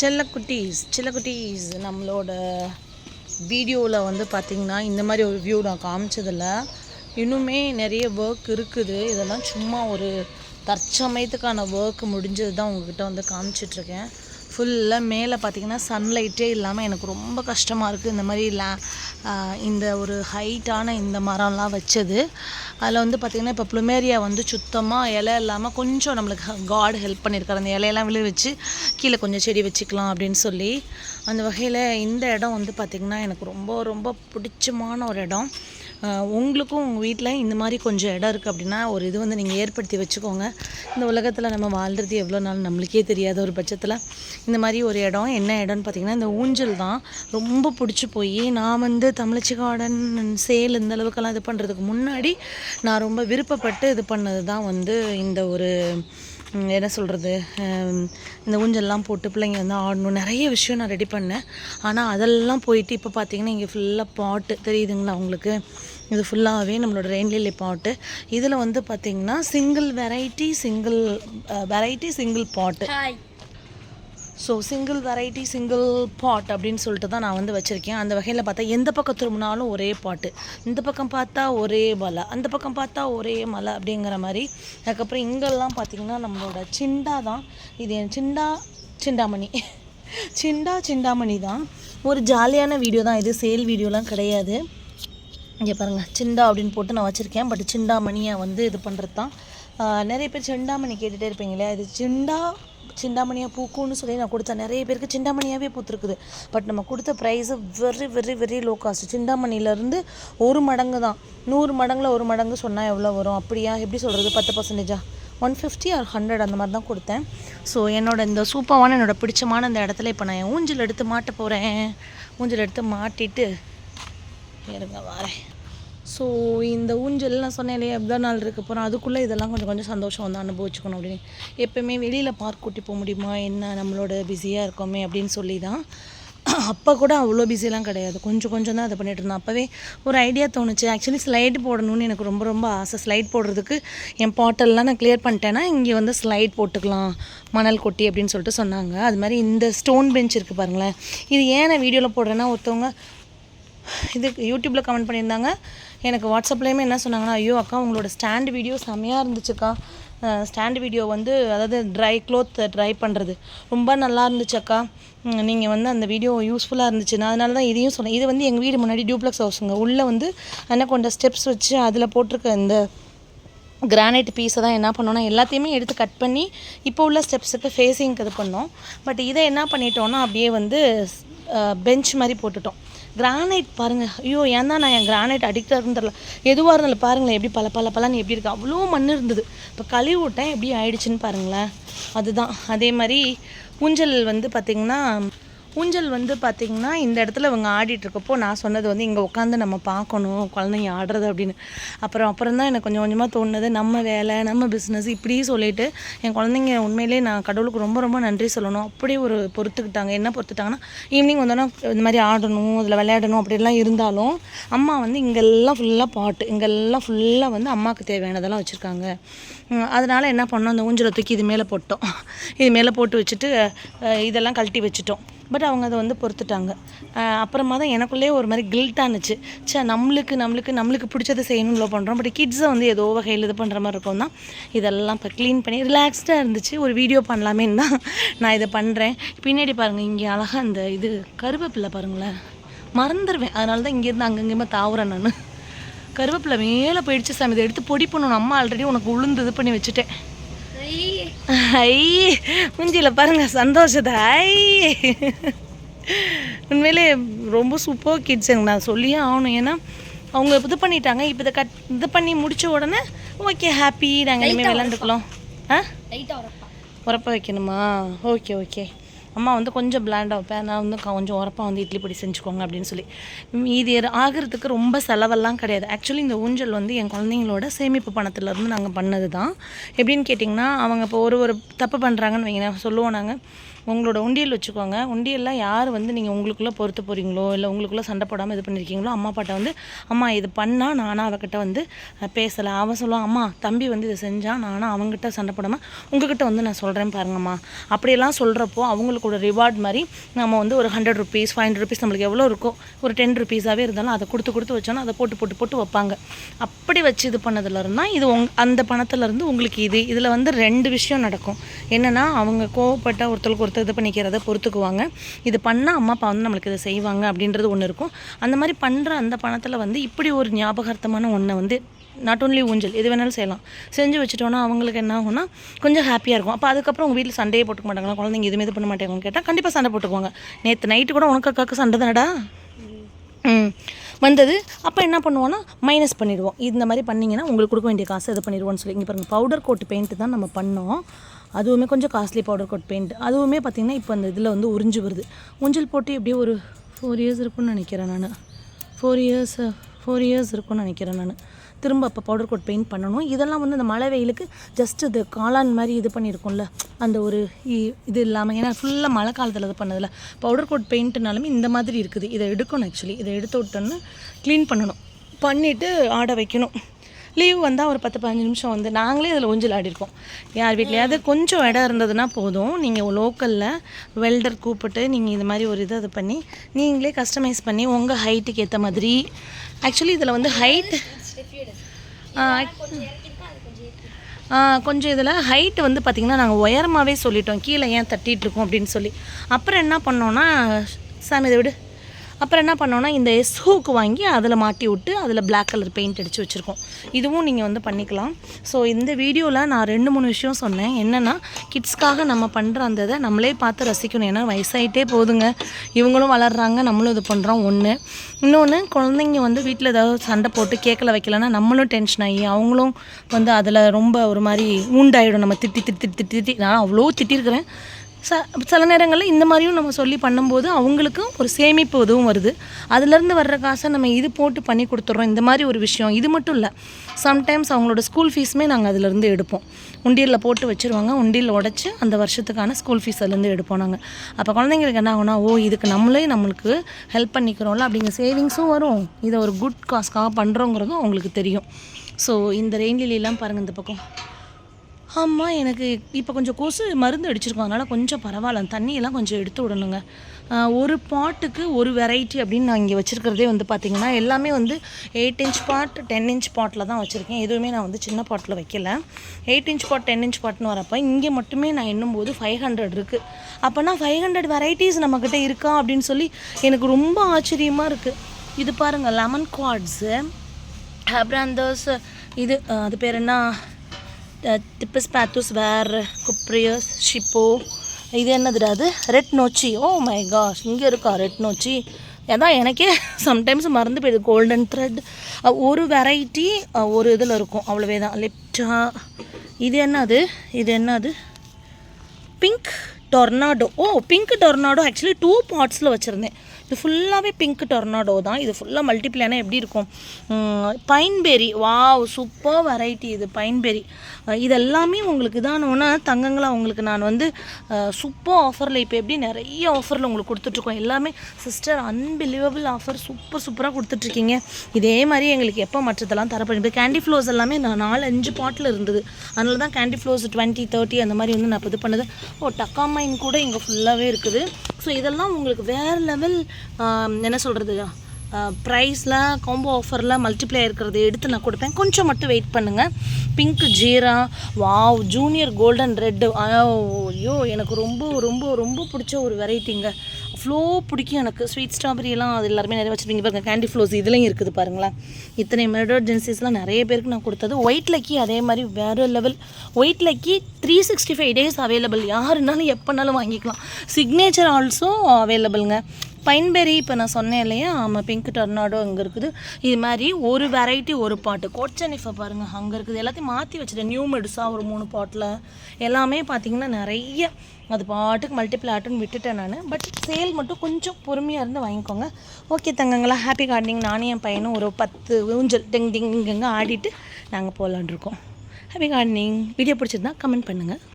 செல்லக்குட்டீஸ் செல்லக்குட்டீஸ் நம்மளோட வீடியோவில் வந்து பார்த்திங்கன்னா இந்த மாதிரி ஒரு வியூ நான் காமிச்சதில்ல. இன்னுமே நிறைய ஒர்க் இருக்குது. இதெல்லாம் சும்மா ஒரு தற்சமயத்துக்கான ஒர்க் முடிஞ்சது தான் உங்ககிட்ட வந்து காமிச்சிட்ருக்கேன் ஃபுல்லாக மேலே பார்த்தீங்கன்னா சன்லைட்டே இல்லாமல் எனக்கு ரொம்ப கஷ்டமாக இருக்குது இந்த மாதிரி லே இந்த ஒரு ஹைட்டான இந்த மரம்லாம் வச்சது. அதில் வந்து பார்த்திங்கன்னா இப்போ ப்ளூமேரியா வந்து சுத்தமாக இலை இல்லாமல் கொஞ்சம் நம்மளுக்கு காட் ஹெல்ப் பண்ணியிருக்காரு அந்த இலையெல்லாம் விழுவிச்சு கீழே கொஞ்சம் செடி வச்சுக்கலாம் அப்படின்னு சொல்லி அந்த வகையில் இந்த இடம் வந்து பார்த்திங்கன்னா எனக்கு ரொம்ப ரொம்ப பிடிச்சமான ஒரு இடம். உங்களுக்கும் உங்கள் வீட்டில் இந்த மாதிரி கொஞ்சம் இடம் இருக்குது அப்படின்னா ஒரு இது வந்து நீங்கள் ஏற்படுத்தி வச்சுக்கோங்க. இந்த உலகத்தில் நம்ம வாழ்கிறது எவ்வளோ நாள் நம்மளுக்கே தெரியாத ஒரு பட்சத்தில் இந்த மாதிரி ஒரு இடம் என்ன இடம்னு பார்த்திங்கன்னா இந்த ஊஞ்சல் தான். ரொம்ப பிடிச்சி போய் நான் வந்து தமிழச்சி கார்டன் சேல் இந்த அளவுக்கெல்லாம் இது பண்ணுறதுக்கு முன்னாடி நான் ரொம்ப விருப்பப்பட்டு இது பண்ணது தான் வந்து இந்த ஒரு என்ன சொல்கிறது இந்த ஊஞ்சல்லாம் போட்டு பிள்ளைங்க வந்து ஆடணும். நிறைய விஷயம் நான் ரெடி பண்ணேன். ஆனால் அதெல்லாம் போயிட்டு இப்போ பார்த்தீங்கன்னா இங்கே ஃபுல்லாக பாட்டு தெரியுதுங்களா உங்களுக்கு? இது ஃபுல்லாகவே நம்மளோட ரெயின்லிலி பாட்டு. இதில் வந்து பார்த்திங்கன்னா single variety single variety single pot. So single variety single pot அப்படின்னு சொல்லிட்டு தான் நான் வந்து வச்சுருக்கேன். அந்த வகையில் பார்த்தா எந்த பக்கம் திரும்பினாலும் ஒரே பாட்டு இந்த பக்கம் பார்த்தா ஒரே மலை. அந்த பக்கம் பார்த்தா ஒரே மலை அப்படிங்கிற மாதிரி. அதுக்கப்புறம் இங்கெல்லாம் பார்த்திங்கன்னா நம்மளோட சிண்டா தான். இது என் சிண்டா சிண்டாமணி. சிண்டா சிண்டாமணி தான். ஒரு ஜாலியான வீடியோ தான் இது. சேல் வீடியோலாம் கிடையாது. இங்கே பாருங்கள் சிண்டா அப்படின்னு போட்டு நான் வச்சுருக்கேன். பட் சிண்டாமணியை வந்து இது பண்ணுறது தான். நிறைய பேர் சிண்டாமணி கேட்டுகிட்டே இருப்பீங்களே இது சிண்டா சிண்டாமணியாக பூக்கும்னு சொல்லி நான் கொடுத்தேன். நிறைய பேருக்கு சிண்டாமணியாகவே பூத்துருக்குது. பட் நம்ம கொடுத்த price very very very low cost சிந்தாமணியிலேருந்து ஒரு மடங்கு தான். நூறு மடங்கில் ஒரு மடங்கு சொன்னால் எவ்வளோ வரும்? அப்படியா? எப்படி சொல்கிறது பத்து பர்சன்டேஜா ஒன் ஃபிஃப்டி ஆர் ஹண்ட்ரட் அந்த மாதிரி தான் கொடுத்தேன். ஸோ என்னோட இந்த சூப்பாவான என்னோட பிடிச்சமான இந்த இடத்துல இப்போ நான் ஊஞ்சல் எடுத்து மாட்ட போகிறேன் ஊஞ்சல் எடுத்து மாட்டிட்டு இருங்க வரேன். ஸோ இந்த ஊஞ்சல் நான் சொன்னேன் இல்லையா எவ்வளோ நாள் இருக்க போகிறோம் அதுக்குள்ளே இதெல்லாம் கொஞ்சம் கொஞ்சம் சந்தோஷம் வந்து அனுபவிச்சுக்கணும் அப்படின்னு. எப்போயுமே வெளியில் பார்க் கூட்டி போக முடியுமா? என்ன? நம்மளோட பிஸியாக இருக்கோமே அப்படின்னு சொல்லி தான் அப்போ கூட அவ்வளோ பிஸிலாம் கிடையாது. கொஞ்சம் கொஞ்சம் தான் அதை பண்ணிகிட்டு இருந்தேன். அப்போவே ஒரு ஐடியா தோணுச்சு. ஆக்சுவலி ஸ்லைடு போடணும்னு எனக்கு ரொம்ப ரொம்ப ஆசை. ஸ்லைட் போடுறதுக்கு என் பாட்டெல்லாம் நான் கிளியர் பண்ணிட்டேன்னா இங்கே வந்து ஸ்லைட் போட்டுக்கலாம். மணல் கொட்டி அப்படின்னு சொல்லிட்டு சொன்னாங்க. அது மாதிரி இந்த ஸ்டோன் பெஞ்ச் இருக்குது பாருங்களேன். இது ஏன் நான் வீடியோவில் போடுறேன்னா ஒருத்தவங்க இது யூடியூப்பில் கமெண்ட் பண்ணியிருந்தாங்க. எனக்கு வாட்ஸ்அப்லேயுமே என்ன சொன்னாங்கன்னா ஐயோ அக்கா உங்களோட ஸ்டாண்ட் வீடியோ செம்மையாக இருந்துச்சுக்கா. ஸ்டாண்ட் வீடியோ வந்து அதாவது ட்ரை க்ளோத் ட்ரை பண்ணுறது ரொம்ப நல்லா இருந்துச்சக்கா. நீங்கள் வந்து அந்த வீடியோ யூஸ்ஃபுல்லாக இருந்துச்சு நான் அதனால தான் இதையும் சொன்னேன். இது வந்து எங்கள் வீடு முன்னாடி டியூப்ளெக்ஸ் ஹவுஸுங்க உள்ளே வந்து அன்னக்கொண்ட ஸ்டெப்ஸ் வச்சு அதில் போட்டிருக்க இந்த கிரானைட் பீஸை தான் என்ன பண்ணோன்னா எல்லாத்தையுமே எடுத்து கட் பண்ணி இப்போ உள்ள ஸ்டெப்ஸுக்கு ஃபேஸிங்க்கு இது பண்ணோம். பட் இதை என்ன பண்ணிட்டோன்னா அப்படியே வந்து பெஞ்ச் மாதிரி போட்டுட்டோம். கிரானைட் பாருங்கள் ஐயோ ஏன் தான் நான் என் கிரானைட் அடிக்ட் இருக்குன்னு தெரியல. எதுவாக இருந்தாலும் பாருங்களேன் எப்படி பல பல பலன்னு எப்படி இருக்கு. அவ்வளோ மண் இருந்தது. இப்போ கழுவி விட்டேன் எப்படி ஆயிடுச்சுன்னு பாருங்களேன். அதுதான். அதே மாதிரி ஊஞ்சல் வந்து பார்த்திங்கன்னா ஊஞ்சல் வந்து பார்த்திங்கன்னா இந்த இடத்துல இவங்க ஆடிட்டுருக்கப்போ நான் சொன்னது வந்து இங்கே உட்காந்து நம்ம பார்க்கணும் குழந்தைங்க ஆடுறது அப்படின்னு. அப்புறம் அப்புறம் தான் எனக்கு கொஞ்சம் கொஞ்சமாக தோணுது நம்ம வேலை நம்ம பிஸ்னஸ் இப்படி சொல்லிட்டு என் குழந்தைங்க உண்மையிலேயே நான் கடவுளுக்கு ரொம்ப ரொம்ப நன்றி சொல்லணும். அப்படியே ஒரு பொறுத்துக்கிட்டாங்க. என்ன பொறுத்துட்டாங்கன்னா ஈவினிங் வந்தோன்னா இந்த மாதிரி ஆடணும் இதில் விளையாடணும் அப்படிலாம் இருந்தாலும் அம்மா வந்து இங்கெல்லாம் ஃபுல்லாக பாட்டு இங்கெல்லாம் ஃபுல்லாக வந்து அம்மாவுக்கு தேவையானதெல்லாம் வச்சுருக்காங்க. அதனால் என்ன பண்ணோம் அந்த ஊஞ்சலை தூக்கி இது மேலே போட்டோம். இது மேலே போட்டு வச்சுட்டு இதெல்லாம் கழட்டி வச்சுட்டோம். பட் அவங்க அதை வந்து பொறுத்துட்டாங்க. அப்புறமா தான் எனக்குள்ளேயே ஒரு மாதிரி கில்ட்டானுச்சு சே நம்மளுக்கு நம்மளுக்கு நம்மளுக்கு பிடிச்சதை செய்யணும்ல பண்ணுறோம் பட் கிட்ஸை வந்து ஏதோ வகையில் இது பண்ணுற மாதிரி இருக்கும் தான். இதெல்லாம் இப்போ க்ளீன் பண்ணி ரிலாக்ஸ்டாக இருந்துச்சு. ஒரு வீடியோ பண்ணலாமேன்னு தான் நான் இதை பண்ணுறேன் பின்னாடி பாருங்கள் இங்கே அழகாக அந்த இது கருவேப்பிலை பாருங்களேன். மறந்துடுவேன் அதனால தான் இங்கேருந்து அங்கங்கேயுமே தாவுறேன் நான். கருவேப்பிலை மேலே போயிடுச்சு சாமி. இதை எடுத்து பொடி பண்ணணும். அம்மா ஆல்ரெடி உனக்கு உளுந்து இது பண்ணி வச்சுட்டேன். ஐ மூஞ்சியில் பாருங்க சந்தோஷத்தை. ஐ. உண்மையிலே ரொம்ப சூப்பர் கிட்ஸ் எனக்கு நான் சொல்லியே ஆகணும். ஏன்னா அவங்க இது பண்ணிட்டாங்க இப்போ இதை கட் இது பண்ணி முடிச்ச உடனே ஓகே ஹாப்பி நாங்கள் இனிமேல் விளாண்டுக்கலாம் ஆ உரப்ப வைக்கணுமா? ஓகே ஓகே அம்மா வந்து கொஞ்சம் பிளாண்டாக வைப்பேன். நான் வந்து கொஞ்சம் உரப்பாக வந்து இட்லி பொடி செஞ்சுக்கோங்க அப்படின்னு சொல்லி. இது ஆகிறதுக்கு ரொம்ப செலவெல்லாம் கிடையாது. ஆக்சுவலி இந்த ஊஞ்சல் வந்து என் குழந்தைங்களோட சேமிப்பு பணத்துலேருந்து நாங்கள் பண்ணது தான் எப்படின்னு கேட்டிங்கன்னா அவங்க இப்போ ஒரு ஒரு தப்பு பண்ணுறாங்கன்னு வைங்க சொல்லுவோம் நாங்கள் உங்களோட உண்டியல் வச்சுக்கோங்க. உண்டியலில் யார் வந்து நீங்கள் உங்களுக்குள்ளே பொறுத்து போகிறீங்களோ இல்லை உங்களுக்குள்ளே சண்டை போடாமல் இது பண்ணியிருக்கீங்களோ அம்மா அப்பாட்ட வந்து அம்மா இது பண்ணால் நானும் அவகிட்ட வந்து பேசலை. அவன் சொல்லுவான் அம்மா தம்பி வந்து இதை செஞ்சான் நானும் அவங்ககிட்ட சண்டை போடாமல் உங்ககிட்ட வந்து நான் சொல்கிறேன் பாருங்கம்மா. அப்படியெல்லாம் சொல்கிறப்போ அவங்களுக்கோட ரிவார்ட் மாதிரி நம்ம வந்து ஒரு hundred rupees five hundred rupees நம்மளுக்கு எவ்வளோ இருக்கோ ஒரு டென் ருபீஸாகவே இருந்தாலும் அதை கொடுத்து கொடுத்து வச்சோன்னா அதை போட்டு போட்டு போட்டு வைப்பாங்க. அப்படி வச்சு இது பண்ணதுலேருந்து இது உங் அந்த பணத்துலேருந்து உங்களுக்கு இது. இதில் வந்து ரெண்டு விஷயம் நடக்கும். என்னென்னா அவங்க கோவப்பட்ட ஒருத்தருக்கு ஒருத்தர் இது பண்ணிக்கிறத பொறுத்துக்குவாங்க. இது பண்ணால் அம்மா அப்பா வந்து நம்மளுக்கு இதை செய்வாங்க அப்படின்றது ஒன்று இருக்கும். அந்த மாதிரி பண்ணுற அந்த பணத்தில் வந்து இப்படி ஒரு ஞாபகார்த்தமான ஒன்றை வந்து நாட் ஓன்லி ஊஞ்சல் எது வேணாலும் செய்யலாம். செஞ்சு வச்சுட்டோன்னா அவங்களுக்கு என்ன ஆகும்னா கொஞ்சம் ஹாப்பியாக இருக்கும். அப்போ அதுக்கப்புறம் உங்கள் வீட்டில் சண்டையே போட்டுக்க மாட்டாங்களா? குழந்தைங்க எதுவுமே இது பண்ண மாட்டாங்கன்னு கேட்டால் கண்டிப்பாக சண்டை போட்டுக்குவாங்க. நேற்று நைட்டு கூட உனக்கு அக்காவுக்கு சண்டை தானடா? ம். வந்தது. அப்போ என்ன பண்ணுவோன்னா மைனஸ் பண்ணிடுவோம். இந்த மாதிரி பண்ணிங்கன்னா உங்களுக்கு கொடுக்க வேண்டிய காசு இது பண்ணிடுவோம்னு சொல்லி. இங்கே பாருங்கள் பவுடர் கோட்டு பெயிண்ட்டு தான் நம்ம பண்ணோம். அதுவுமே கொஞ்சம் காஸ்ட்லி பவுடர் கோட் பெயிண்ட் அதுவுமே பார்த்திங்கன்னா இப்போ அந்த இதில் வந்து உறிஞ்சு வருது. ஊஞ்சல் போட்டு எப்படியே ஒரு ஃபோர் இயர்ஸ் இருக்கும்னு நினைக்கிறேன் நான். ஃபோர் இயர்ஸ் ஃபோர் இயர்ஸ் இருக்கும்னு நினைக்கிறேன் நான். திரும்ப அப்போ பவுடர் கோட் பெயிண்ட் பண்ணணும். இதெல்லாம் வந்து அந்த மழை வெயிலுக்கு ஜஸ்ட் இது காளான் மாதிரி இது பண்ணியிருக்கோம்ல அந்த ஒரு இ- இது இல்லாமல் ஏன்னா ஃபுல்லாக மழை காலத்தில் இது பண்ணதில்ல பவுடர் கோட் பெயிண்ட்னாலுமே இந்த மாதிரி இருக்குது. இதை எடுக்கணும் ஆக்சுவலி இதை எடுத்து விட்டோன்னு க்ளீன் பண்ணணும். பண்ணிவிட்டு ஆட வைக்கணும். லீவ் வந்தால் ஒரு பத்து பதினஞ்சு நிமிஷம் வந்து நாங்களே இதில் ஊஞ்சல் ஆடிருக்கோம். யார் வீட்லையாவது கொஞ்சம் இடம் இருந்ததுன்னா போதும். நீங்கள் லோக்கலில் வெல்டர் கூப்பிட்டு நீங்கள் இது மாதிரி ஒரு இது இது பண்ணி நீங்களே கஸ்டமைஸ் பண்ணி உங்கள் ஹைட்டுக்கு ஏற்ற மாதிரி. ஆக்சுவலி இதில் வந்து ஹைட் கொஞ்சம் இதில் ஹைட்டு வந்து பார்த்திங்கன்னா நாங்கள் உயரமாகவே சொல்லிட்டோம். கீழே ஏன் தட்டிகிட்ருக்கோம் அப்படின்னு சொல்லி. அப்புறம் என்ன பண்ணோன்னா சாமி இதை விடு. அப்புறம் என்ன பண்ணோன்னா இந்த எஸ் ஹூக்கு வாங்கி அதில் மாட்டி விட்டு அதில் பிளாக் கலர் பெயிண்ட் அடித்து வச்சுருக்கோம். இதுவும் நீங்கள் வந்து பண்ணிக்கலாம். ஸோ இந்த வீடியோவில் நான் ரெண்டு மூணு விஷயம் சொன்னேன். என்னென்னா கிட்ஸ்க்காக நம்ம பண்ணுற அந்த இதை நம்மளே பார்த்து ரசிக்கணும். ஏன்னா வயசாயிட்டே போதுங்க. இவங்களும் வளர்கிறாங்க நம்மளும் இது பண்ணுறோம் ஒன்று இன்னொன்று குழந்தைங்க வந்து வீட்டில் ஏதாவது சண்டை போட்டு கேட்கல வைக்கலன்னா நம்மளும் டென்ஷன் ஆகி அவங்களும் வந்து அதில் ரொம்ப ஒரு மாதிரி ஊண்டாயிடும் நம்ம திட்டி திட்டி திட்டி திட்டி. நான் அவ்வளோ திட்டிருக்கிறேன். ச சில நேரங்களில் இந்த மாதிரியும் நம்ம சொல்லி பண்ணும்போது அவங்களுக்கும் ஒரு சேமிப்பு இதுவும் வருது. அதுலேருந்து வர்ற காசை நம்ம இது போட்டு பண்ணி கொடுத்துட்றோம் இந்த மாதிரி ஒரு விஷயம். இது மட்டும் இல்லை. சம்டைம்ஸ் அவங்களோட ஸ்கூல் ஃபீஸுமே நாங்கள் அதிலேருந்து எடுப்போம். உண்டியலில் போட்டு வச்சுருவாங்க. உண்டியில் உடச்சி அந்த வருஷத்துக்கான ஸ்கூல் ஃபீஸ் அதுலேருந்து எடுப்போம் நாங்கள் அப்போ குழந்தைங்களுக்கு என்ன ஆகுனா ஓ இதுக்கு நம்மளே நம்மளுக்கு ஹெல்ப் பண்ணிக்கிறோம்ல அப்படிங்கிற சேவிங்ஸும் வரும். இதை ஒரு குட் காஸ்க்காக பண்ணுறோங்கிறதும் அவங்களுக்கு தெரியும். ஸோ இந்த ரெயின்லிலாம் பாருங்கள் இந்த பக்கம். ஆமாம் எனக்கு இப்போ கொஞ்சம் கொசு மருந்து அடிச்சிருக்கோம். அதனால் கொஞ்சம் பரவாயில்ல. தண்ணியெல்லாம் கொஞ்சம் எடுத்து விடணுங்க. ஒரு பாட்டுக்கு ஒரு வெரைட்டி அப்படின்னு நான் இங்கே வச்சுருக்கிறதே வந்து பார்த்திங்கன்னா எல்லாமே வந்து eight inch pot ten inch பாட்டில் தான் வச்சுருக்கேன். எதுவுமே நான் வந்து சின்ன பாட்டில் வைக்கல. Eight inch pot ten inch பாட்னு வரப்போ இங்கே மட்டுமே நான் எண்ணும்போது ஃபைவ் ஹண்ட்ரட் இருக்குது அப்போனா ஃபைவ் ஹண்ட்ரட் வெரைட்டிஸ் நம்மக்கிட்ட இருக்கா அப்படின்னு சொல்லி எனக்கு ரொம்ப ஆச்சரியமாக இருக்குது இது பாருங்கள் லெமன் குவாட்ஸு அந்த இது அது பேர் என்ன? திப்பஸ் பேத்துஸ் வேர் குப்ரியஸ் ஷிப்போ இது என்னதுடா அது? ரெட் நோச்சி. ஓ மை காஷ் இங்கே இருக்கா ரெட் நோச்சி? அதான் எனக்கே சம்டைம்ஸ் மறந்து போயிடுது கோல்டன் த்ரெட் ஒரு வெரைட்டி ஒரு இதில் இருக்கும். அவ்வளோவே தான் லிப்டா இது என்னது? இது என்னது? Pink tornado oh pink tornado actually two பார்ட்ஸில் வச்சுருந்தேன். இது ஃபுல்லாகவே பிங்க் டொர்னாடோ தான். இது ஃபுல்லாக மல்டிப்ளானா எப்படி இருக்கும்? பைன்பெரி வாவ் சூப்பர் வெரைட்டி இது பைன்பெரி இதெல்லாமே உங்களுக்கு இதானோன்னா தங்கங்களா உங்களுக்கு நான் வந்து சூப்பர் ஆஃபரில் இப்போ எப்படி நிறைய ஆஃபரில் உங்களுக்கு கொடுத்துட்ருக்கோம். எல்லாமே சிஸ்டர் அன்பிலீவபிள் ஆஃபர் சூப்பர் சூப்பராக கொடுத்துட்ருக்கீங்க. இதே மாதிரி எங்களுக்கு எப்போ மற்றதெல்லாம் தரப்படும் இப்போ கேண்டி ஃப்ளோஸ் எல்லாமே நான் நாலு அஞ்சு பாட்டில் இருந்தது. அதனால தான் கேண்டி ஃப்ளோஸ் டுவெண்ட்டி தேர்ட்டி அந்த மாதிரி வந்து நான் இப்போ இது பண்ணது. ஓ டக்காமைன் கூட இங்கே ஃபுல்லாகவே இருக்குது. ஸோ இதெல்லாம் உங்களுக்கு வேறு லெவல் என்ன சொல்கிறது ப்ரைஸில் காம்போ ஆஃபரில் மல்டிப்ளை இருக்கிறது எடுத்து நான் கொடுப்பேன். கொஞ்சம் மட்டும் வெயிட் பண்ணுங்கள் பிங்க் ஜீரா வாவ் ஜூனியர் கோல்டன் ரெட்டு ஐயோ எனக்கு ரொம்ப ரொம்ப ரொம்ப பிடிச்ச ஒரு வெரைட்டிங்க ஃப்ளோ பிடிக்கும் எனக்கு. ஸ்வீட் ஸ்ட்ராபெரியெல்லாம் அது எல்லாருமே நிறைய வச்சுருப்பீங்க பாருங்கள் கேண்டி ஃப்ளோஸ் இதுலேயும் இருக்குது பாருங்களேன். இத்தனை எமர்ஜென்சிஸ்லாம் நிறைய பேருக்கு நான் கொடுத்தது. ஒயிட் லக்கி அதே மாதிரி வேறு level white lucky three sixty five days available யாருனாலும் எப்போனாலும் வாங்கிக்கலாம். சிக்னேச்சர் ஆல்சோ அவைலபிளுங்க பைன்பெரி இப்போ நான் சொன்னேன் இல்லையா? ஆமாம் பிங்க் டொர்னாடோ அங்கே இருக்குது. இது மாதிரி ஒரு வெரைட்டி ஒரு பாட்டு. கொச்சனிஃபை பாருங்கள் அங்கே இருக்குது. எல்லாத்தையும் மாற்றி வச்சுட்டேன். நியூ மெடிசாக ஒரு மூணு பாட்டில். எல்லாமே பார்த்தீங்கன்னா நிறைய அது பாட்டுக்கு மல்டிபிள் ஆட்டுன்னு விட்டுட்டேன் நான். பட் சேல் மட்டும் கொஞ்சம் பொறுமையாக இருந்து வாங்கிக்கோங்க. ஓகே தங்கங்களா ஹாப்பி கார்டனிங் நானும் என் பையனும் ஒரு பத்து ஊஞ்சல் டிங் டிங் இங்கங்கே ஆடிட்டு நாங்கள் போகலான் இருக்கோம். ஹாப்பி கார்டனிங் வீடியோ பிடிச்சிருந்தா கமெண்ட் பண்ணுங்கள்